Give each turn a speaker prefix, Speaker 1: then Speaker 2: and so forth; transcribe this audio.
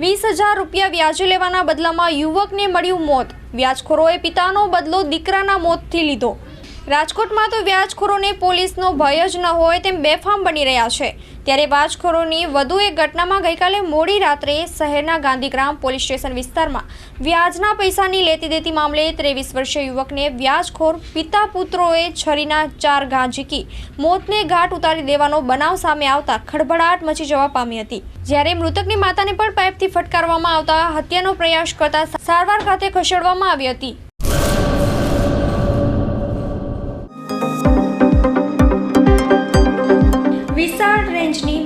Speaker 1: વીસ હજાર રૂપિયા વ્યાજે લેવાના બદલામાં યુવકને મળ્યું મોત. વ્યાજખોરોએ પિતાનો બદલો દીકરાના મોતથી લીધો. રાજકોટમાં તો વ્યાજખોરોને પોલીસનો ભય જ ન હોય તેમ બેફામ બની રહ્યા છે. ત્યારે વ્યાજખોરોની વધુ એક ઘટનામાં ગઈકાલે મોડી રાત્રે શહેરના ગાંધીગ્રામ પોલીસ સ્ટેશન વિસ્તારમાં વ્યાજના પૈસાની લેતી દેતી મામલે ત્રેવીસ વર્ષીય યુવકને વ્યાજખોર પિતા પુત્રોએ છરીના ચાર ઘા ઝીકી, મોતને ઘાટ ઉતારી દેવાનો બનાવ સામે આવતા ખળભળાટ મચી જવા પામી હતી. જ્યારે મૃતકની માતાને પણ પાઇપથી ફટકારવામાં આવતા હત્યાનો પ્રયાસ કરતા સારવાર ખાતે ખસેડવામાં આવી હતી.